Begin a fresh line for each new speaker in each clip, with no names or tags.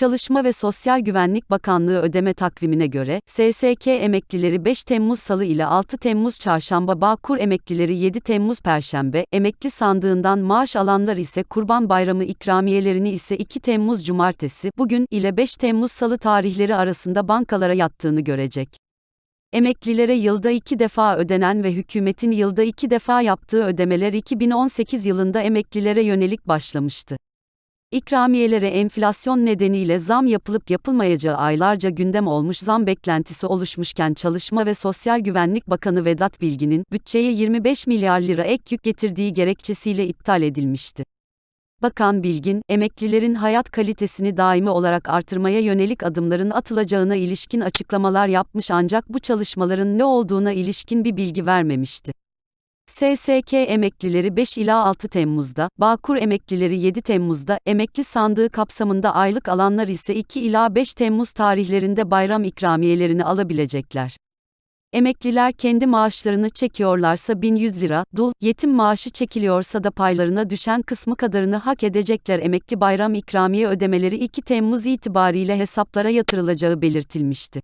Çalışma ve Sosyal Güvenlik Bakanlığı ödeme takvimine göre, SSK emeklileri 5 Temmuz Salı ile 6 Temmuz Çarşamba Bağkur emeklileri 7 Temmuz Perşembe, emekli sandığından maaş alanlar ise Kurban Bayramı ikramiyelerini ise 2 Temmuz Cumartesi, bugün ile 5 Temmuz Salı tarihleri arasında bankalara yattığını görecek. Emeklilere yılda iki defa ödenen ve hükümetin yılda iki defa yaptığı ödemeler 2018 yılında emeklilere yönelik başlamıştı. İkramiyelere enflasyon nedeniyle zam yapılıp yapılmayacağı aylarca gündem olmuş zam beklentisi oluşmuşken Çalışma ve Sosyal Güvenlik Bakanı Vedat Bilgin'in bütçeye 25 milyar lira ek yük getirdiği gerekçesiyle iptal edilmişti. Bakan Bilgin, emeklilerin hayat kalitesini daimi olarak artırmaya yönelik adımların atılacağına ilişkin açıklamalar yapmış ancak bu çalışmaların ne olduğuna ilişkin bir bilgi vermemişti. SSK emeklileri 5 ila 6 Temmuz'da, Bağkur emeklileri 7 Temmuz'da, emekli sandığı kapsamında aylık alanlar ise 2 ila 5 Temmuz tarihlerinde bayram ikramiyelerini alabilecekler. Emekliler kendi maaşlarını çekiyorlarsa 1100 lira, dul, yetim maaşı çekiliyorsa da paylarına düşen kısmı kadarını hak edecekler. Emekli bayram ikramiye ödemeleri 2 Temmuz itibariyle hesaplara yatırılacağı belirtilmişti.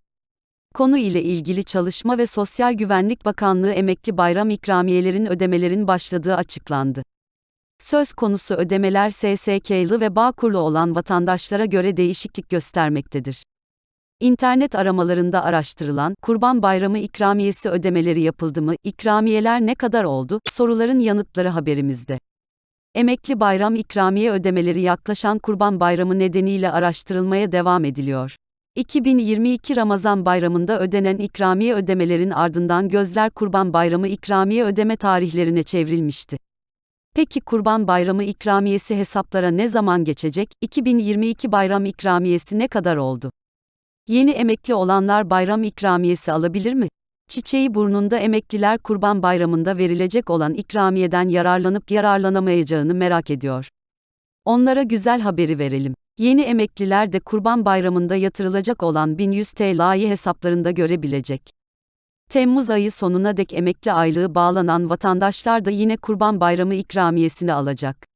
Konu ile ilgili Çalışma ve Sosyal Güvenlik Bakanlığı emekli bayram ikramiyelerin ödemelerin başladığı açıklandı. Söz konusu ödemeler SSK'lı ve Bağkurlu olan vatandaşlara göre değişiklik göstermektedir. İnternet aramalarında araştırılan Kurban Bayramı ikramiyesi ödemeleri yapıldı mı, ikramiyeler ne kadar oldu soruların yanıtları haberimizde. Emekli bayram ikramiye ödemeleri yaklaşan Kurban Bayramı nedeniyle araştırılmaya devam ediliyor. 2022 Ramazan bayramında ödenen ikramiye ödemelerin ardından gözler Kurban Bayramı ikramiye ödeme tarihlerine çevrilmişti. Peki Kurban Bayramı ikramiyesi hesaplara ne zaman geçecek? 2022 bayram ikramiyesi ne kadar oldu? Yeni emekli olanlar bayram ikramiyesi alabilir mi? Çiçeği burnunda emekliler Kurban Bayramı'nda verilecek olan ikramiyeden yararlanıp yararlanamayacağını merak ediyor. Onlara güzel haberi verelim. Yeni emekliler de Kurban Bayramı'nda yatırılacak olan 1100 TL'yi hesaplarında görebilecek. Temmuz ayı sonuna dek emekli aylığı bağlanan vatandaşlar da yine Kurban Bayramı ikramiyesini alacak.